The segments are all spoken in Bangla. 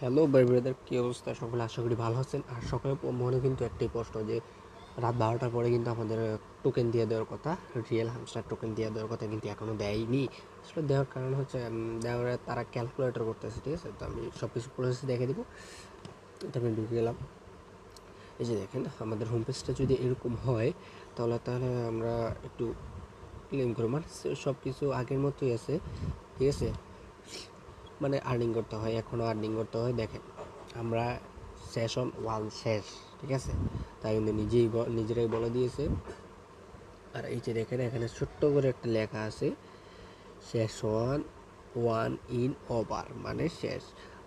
হ্যালো ভাই ব্রাদার কী অবস্থা? সকলে আশা করি ভালো আছেন। আর সকালে মনে কিন্তু একটাই প্রশ্ন যে, রাত বারোটার পরে কিন্তু আমাদের টোকেন দিয়ে দেওয়ার কথা রিয়েল হামস্টার টোকেন দিয়ে দেওয়ার কথা কিন্তু এখনও দেয়নি। আসলে দেওয়ার কারণ হচ্ছে দেওয়ার তারা ক্যালকুলেটর করতেছে, ঠিক আছে? তো আমি সব কিছু প্রসেস দেখে দিব। এটা আমি ঢুকে গেলাম। এই যে দেখেন, আমাদের হোম পেজটা যদি এরকম হয়, তাহলে তাহলে আমরা একটু ক্লেম করব। মানে সব কিছু আগের মতোই আছে, ঠিক আছে? মানে আর্নিং করতে হয় এখনও আর্নিং করতে হয়, দেখেন। আমরা সেশন ওয়ান শেষ, ঠিক আছে? তাই কিন্তু নিজেই নিজেরাই বলে দিয়েছে। আর এই যে দেখেন, এখানে ছোট্ট করে একটা লেখা আছে সেশন ওয়ান ইন ওভার মানে শেষ।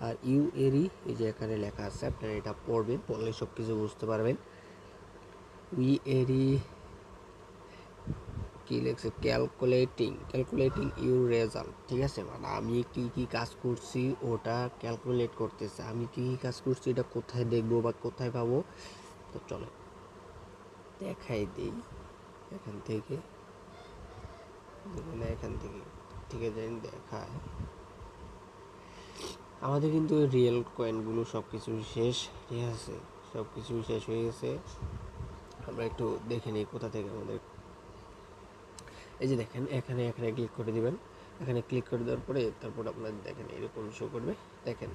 আর ইউ এরই এই যে এখানে লেখা আছে, আপনারা এটা পড়বেন পড়লে সব কিছু বুঝতে পারবেন। উই এরি কি লিখছে? ক্যালকুলেটিং ক্যালকুলেটিং ইউর রেজাল্ট ঠিক আছে? মানে আমি কি কি কাজ করছি, ওটা ক্যালকুলেট করতেছে। আমি কি কি কাজ করছি, এটা কোথায় দেখব বা কোথায় পাবো? তো চলো, দেখাই দিই এখান থেকে। মানে এখান থেকে, ঠিক আছে দেখায় আমাদের কিন্তু রিয়েল কয়েনগুলো সব কিছু শেষ, ঠিক আছে? সব কিছু শেষ হয়ে গেছে। আমরা একটু দেখে নিই কোথা থেকে আমাদের এই যে দেখেন, এখানে এখানে ক্লিক করে দিবেন। এখানে ক্লিক করে দেওয়ার পরে তারপর আপনার দেখেন এরকম শো করবে। দেখেন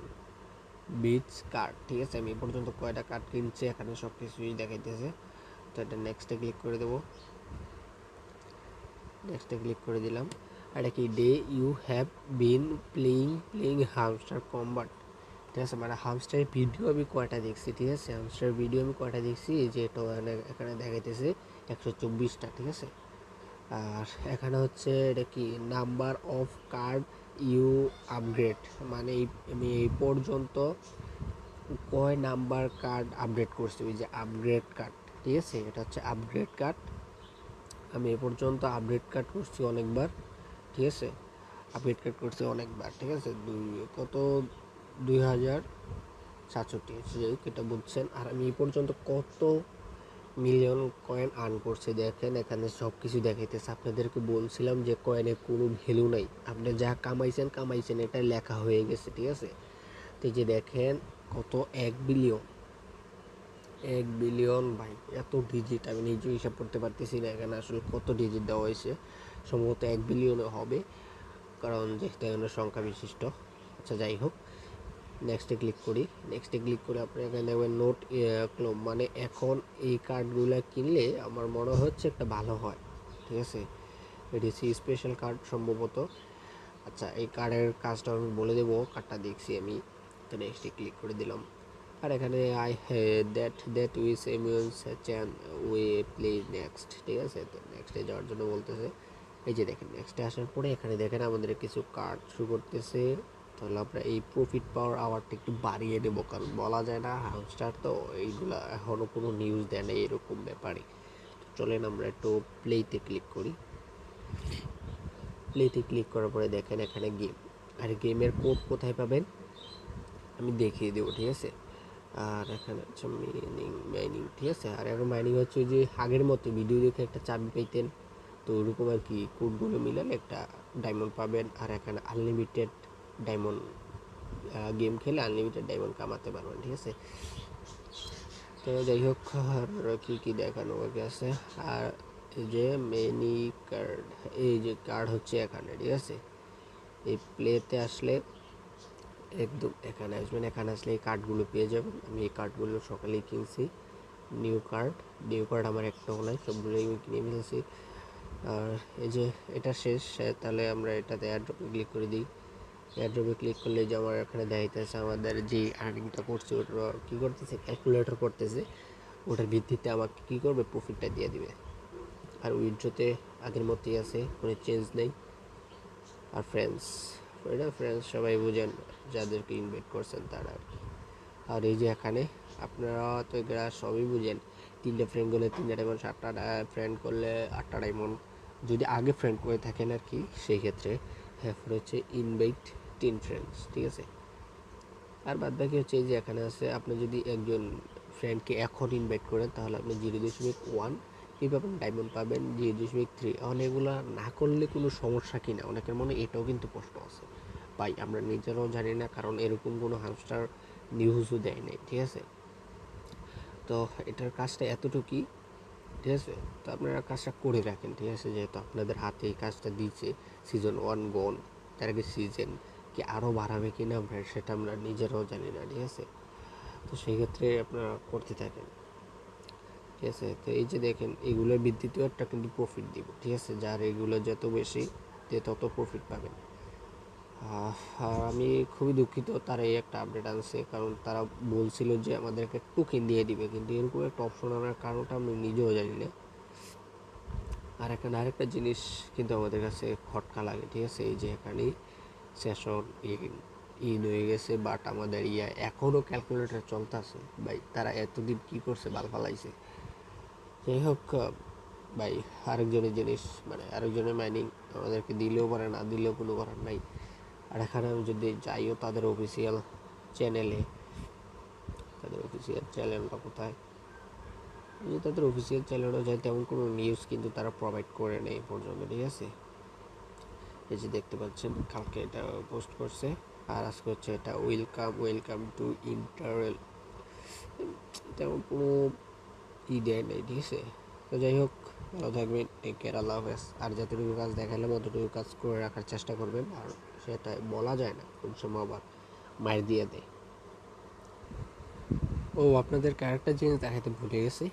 বিচ কার্ড ঠিক আছে? আমি পর্যন্ত কয়টা কার্ড কিনছি, এখানে সব কিছুই দেখাইতেছে। তো এটা নেক্সটে ক্লিক করে দেবো। নেক্সটে ক্লিক করে দিলাম। এটা কি? Do you have been playing playing Hamster Kombat ঠিক আছে? মানে হামস্টারের ভিডিও আমি কয়টা দেখছি, ঠিক আছে? হামস্টারের ভিডিও আমি কয়টা দেখছি? যে এটা এখানে দেখাইতেছে একশো চব্বিশটা, ঠিক আছে? আর এখানে হচ্ছে এটা কি? Number of card you upgrade মানে আমি এই পর্যন্ত কয় নাম্বার কার্ড আপডেট করছি? ওই যে আপগ্রেড কার্ড ঠিক আছে? এটা হচ্ছে আপগ্রেড কার্ড আমি এ পর্যন্ত আপডেট কার্ড করছি অনেকবার, ঠিক আছে? আপডেট কার্ড করছি অনেকবার, ঠিক আছে? দুই, কত? দুই হাজার সাতষট্টি এটা বুঝছেন আর আমি এই পর্যন্ত কত মিলিয়ন কয়েন আর্ন করছে। দেখেন, এখানে সব কিছু দেখাইতেছে। আপনাদেরকে বলছিলাম যে কয়েনের কোনো ভ্যালু নাই। আপনি যা কামাইছেন কামাইছেন এটা লেখা হয়ে গেছে, ঠিক আছে? তো যে দেখেন, কত এক বিলিয়ন এক বিলিয়ন ভাই, এত ডিজিট আমি নিজেও হিসাব করতে পারতেছি না এখানে আসলে কত ডিজিট দেওয়া হয়েছে। সম্ভবত এক বিলিয়নে হবে, কারণ যেহেতু এখানে সংখ্যা বিশিষ্ট। আচ্ছা যাই হোক। নেক্সটে ক্লিক করি। নেক্সটে ক্লিক করে আপনি এখানে দেখবেন নোট ক্লোব মানে এখন এই কার্ডগুলো কিনলে আমার মনে হচ্ছে একটা ভালো হয়। ঠিক আছে? এডিসি স্পেশাল কার্ড সম্ভবত। আচ্ছা এই কার্ডের কাজটা আমি বলে দেবো। কার্ডটা দেখছি আমি। তো নেক্সটে ক্লিক করে দিলাম। আর এখানে I that that wish এমিউন্স Chan we play next ঠিক আছে? তো নেক্সটে যাওয়ার জন্য বলতেছে। এই যে দেখেন নেক্সটে আসার পরে এখানে দেখেন আমাদের কিছু কার্ড শুরু করতেছে। তাহলে আমরা এই প্রফিট পাওয়ার আওয়ারটা একটু বাড়িয়ে দেবো কারণ বলা যায় না হাউসটার তো এইগুলো এখনও কোনো নিউজ দেয় না এরকম ব্যাপারে চলেন আমরা একটু প্লেতে ক্লিক করি। প্লেতে ক্লিক করার পরে দেখেন এখানে গেম আর গেমের কোড কোথায় পাবেন? আমি দেখিয়ে দেবো, ঠিক আছে? আর এখানে হচ্ছে মাইনিং মাইনিং ঠিক আছে? আর এখন মাইনিং হচ্ছে যে আগের মতো ভিডিও দেখে একটা চাবি পাইতেন। তো ওরকম আর কি কোডগুলো মিলালে একটা ডায়মন্ড পাবেন। আর এখানে আনলিমিটেড ডায়মন্ড গেম খেলে আনলিমিটেড ডায়মন্ড কামাতে পারবেন, ঠিক আছে? তো যাই হোক, আর কী কী দেখানো বাকি আছে? আর যে মেনি কার্ড এই যে কার্ড হচ্ছে এখানে, ঠিক আছে? এই প্লেতে আসলে একদম এখানে আসবেন, এখানে আসলে এই কার্ডগুলো পেয়ে যাবেন। আমি এই কার্ডগুলো সকালেই কিনছি নিউ কার্ড নিউ কার্ড আমার একটাও নাই, সবগুলোই আমি কিনে ফেলেছি। আর এই যে এটা শেষ, তাহলে আমরা এটাতে অ্যাড ক্লিক করে দিই। অ্যাড্রপে ক্লিক করলে যে আমার এখানে দেখাইতেছে আমাদের যে আর্নিংটা করছে, ওটা কী করতেছে? ক্যালকুলেটর করতেছে। ওটার ভিত্তিতে আমাকে কী করবে? প্রফিটটা দিয়ে দিবে। আর উইথড্রোতে আগের মতোই আছে, কোনো চেঞ্জ নেই। আর ফ্রেন্ডস এটা ফ্রেন্ডস সবাই বুঝেন, যাদেরকে ইনভাইট করছেন তারা আর কি। আর এই যে এখানে আপনারা তো এগুলা সবই বুঝেন। তিনটে ফ্রেন্ড করলে তিনটে ডায়মন্ড সাতটা ফ্রেন্ড করলে আটটা ডায়মন্ড যদি আগে ফ্রেন্ড করে থাকেন আর কি, সেই ক্ষেত্রে হ্যাঁ হচ্ছে ইনভাইট তিন ফ্রেন্ডস ঠিক আছে? আর বাদ বাকি হচ্ছে এই যে এখানে আছে, আপনি যদি একজন ফ্রেন্ডকে এখন ইনভাইট করেন, তাহলে আপনি জিরো দশমিক ওয়ান কী পাবেন ডায়মন্ড পাবেন জিরো দশমিক থ্রি এখন এগুলো না করলে কোনো সমস্যা কি না? অনেকের মনে এটাও কিন্তু প্রশ্ন আছে। পাই আমরা নিজেরাও জানি না, কারণ এরকম কোনো হামস্টার নিউজও দেয় নাই, ঠিক আছে? তো এটার কাজটা এতটুকুই। ঠিক আছে? তো আপনারা কাজটা করে রাখেন, ঠিক আছে? যেহেতু আপনাদের হাতে এই কাজটা দিচ্ছে সিজন ওয়ান গোল তার আগে সিজন কি আরও বাড়াবে কি না সেটা আমরা নিজেরাও জানি না, ঠিক আছে? তো সেই ক্ষেত্রে আপনারা করতে থাকেন, ঠিক আছে? তো এই যে দেখেন, এগুলোর ভিত্তিতেও একটা কিন্তু প্রফিট দিব, ঠিক আছে? যার এগুলো যত বেশি, যে তত প্রফিট পাবেন। আমি খুবই দুঃখিত তারা এই একটা আপডেট আনছে, কারণ তারা বলছিল যে আমাদেরকে টোকেন দিয়ে দিবে, কিন্তু এরকম একটা অপশন আনার কারণটা আমি নিজেও জানি না। আর এখানে আরেকটা জিনিস কিন্তু আমাদের কাছে খটকা লাগে, ঠিক আছে? এই যে এখানে সেশন ইন হয়ে গেছে বাট আমাদের ইয়া এখনও ক্যালকুলেটর চলতেছে। ভাই, তারা এতদিন কি করছে, বাল ফালাইছে। যাই হোক ভাই, আরেকজনের জিনিস মানে আরেকজনের মাইনিং আমাদেরকে দিলেও পারে, না দিলেও কোনো করার নাই। আর এখানে আমি যদি যাইও তাদের অফিসিয়াল চ্যানেলে তাদের অফিসিয়াল চ্যানেলটা কোথায়? এই যে তাদের অফিসিয়াল চ্যানেলও যায় তেমন কোনো নিউজ কিন্তু তারা প্রোভাইড করে নেই পর্যন্ত, ঠিক আছে? এই যে দেখতে পাচ্ছেন, কালকে এটা পোস্ট করছে, আর আজকে হচ্ছে এটা ওয়েলকাম ওয়েলকাম টু ইন্টারেল তেমন কোনো ই দেয় নেই, ঠিক আছে? তো যাই হোক, ভালো থাকবেন টেক কেয়ার আল্লাহ হাফেজ। আর যতটুকু কাজ দেখালাম, অতটুকু কাজ করে রাখার চেষ্টা করবেন, আর সেটা বলা যায় না, কোন সময় আবার মার দিয়ে দেয়। ও, আপনাদের ক্যারেক্টার জিনিস দেখাতে ভুলে গেছি।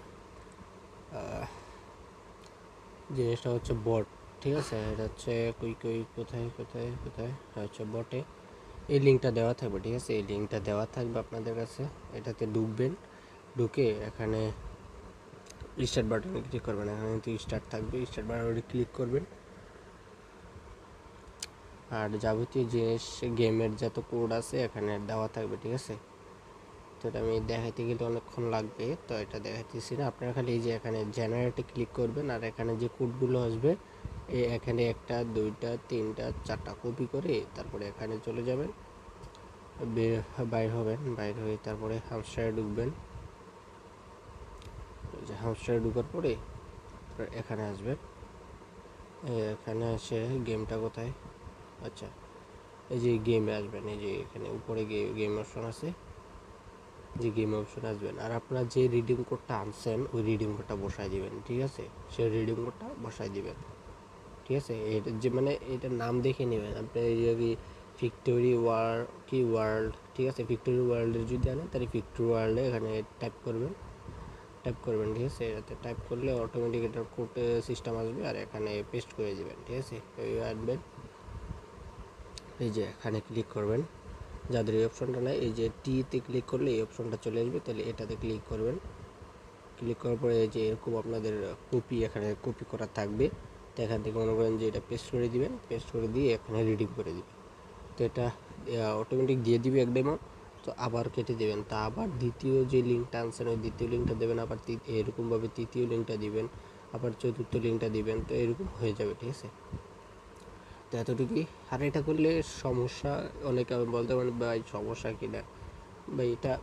জিনিসটা হচ্ছে বট, ঠিক আছে? এটা হচ্ছে কই কই, কোথায় কোথায় কোথায়? হচ্ছে বটে। এই লিঙ্কটা দেওয়া থাকবে, ঠিক আছে? এই লিঙ্কটা দেওয়া থাকবে আপনাদের কাছে। এটাতে ঢুকবেন, ঢুকে এখানে স্টার্ট বাটনে ক্লিক করবেন। এখানে কিন্তু স্টার্ট থাকবে। স্টার্ট বাটনে ক্লিক করবেন। আর যাবতীয় জিনিস গেমের যত কোড আছে এখানে দেওয়া থাকবে, ঠিক আছে? তো এটা আমি দেখাইতে গেলে অনেকক্ষণ লাগবে, তো এটা দেখাইতেছি না। আপনারা খালি এই যে এখানে জেনারেটে ক্লিক করবেন, আর এখানে যে কোডগুলো আসবে এখানে একটা, দুইটা, তিনটা, চারটা কপি করে তারপরে এখানে চলে যাবেন। বাইর হবেন, বাইর হয়ে তারপরে হামস্টারে ঢুকবেন। হামস্টারে ঢুকার পরে এখানে আসবেন। এখানে এসে গেমটা কোথায়? আচ্ছা এই যে গেমে আসবেন, এই যে এখানে উপরে গেম অপশন আছে, যে গেম অপশন আসবেন, আর আপনারা যে রিডিং কোডটা আনছেন, ওই রিডিং কোডটা বসাই দিবেন, ঠিক আছে? সেই রিডিং কোডটা বসাই দিবেন, ঠিক আছে? এটা যে মানে এটার নাম দেখে নেবেন, আপনি যদি ভিক্টোরি ওয়ার কি ওয়ার্ল্ড ঠিক আছে? ভিক্টোরি ওয়ার্ল্ডের যদি আনেন, তাহলে ভিক্টোরি ওয়ার্ল্ডে এখানে টাইপ করবেন টাইপ করবেন, ঠিক আছে? এটাতে টাইপ করলে অটোমেটিক এটার কোড সিস্টেম আসবে, আর এখানে পেস্ট করে দেবেন, ঠিক আছে? আনবেন। এই যে এখানে ক্লিক করবেন। যাদের এই অপশনটা নাই, এই যে টিতে ক্লিক করলে এই অপশনটা চলে আসবে। তাহলে এটাতে ক্লিক করবেন। ক্লিক করার পরে এই যে এরকম আপনাদের কপি এখানে কপি করা থাকবে। তো এখান থেকে মনে করেন যে এটা পেস্ট করে দিবেন। পেস্ট করে দিয়ে এখানে রিডিং করে দিবেন। তো এটা অটোমেটিক দিয়ে দিবে এক ডেমো তো আবার কেটে দেবেন। তা আবার দ্বিতীয় যে লিঙ্কটা আনছেন ওই দ্বিতীয় লিঙ্কটা দেবেন। আবার এরকমভাবে তৃতীয় লিঙ্কটা দিবেন। আবার চতুর্থ লিঙ্কটা দিবেন। তো এরকম হয়ে যাবে, ঠিক আছে? এতটুকুই। আর এটা করলে সমস্যা অনেকে, আমি বলতে পারেন ভাই, সমস্যা কি না? ভাই, এটা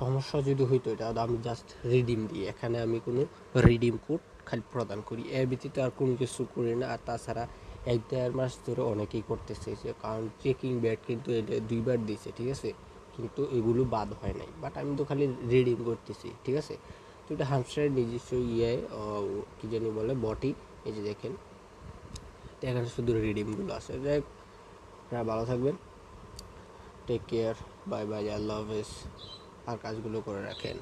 সমস্যা যদি হইতো, এটা আমি জাস্ট রিডিম দিই। এখানে আমি কোনো রিডিম কোড খালি প্রদান করি। এর ভিত্তিতে আর কোনো কিছু করি না। আর তাছাড়া এক, দেড় মাস ধরে অনেকেই করতেছে যে, কারণ চেকিং ব্যাট কিন্তু এটা দুইবার দিয়েছে ঠিক আছে? কিন্তু এগুলো বাদ হয় নাই। বাট আমি তো খালি রিডিম করতেছি, ঠিক আছে? তো এটা হামস্টারের নিজস্ব ইয়ে কী জানি বলে বটি এই যে দেখেন। এখানে শুধু রিডিমগুলো আছে। যাই আপনারা ভালো থাকবেন। টেক কেয়ার বাই বাই আল্লাহ হাফেজ আর কাজগুলো করে রাখেন।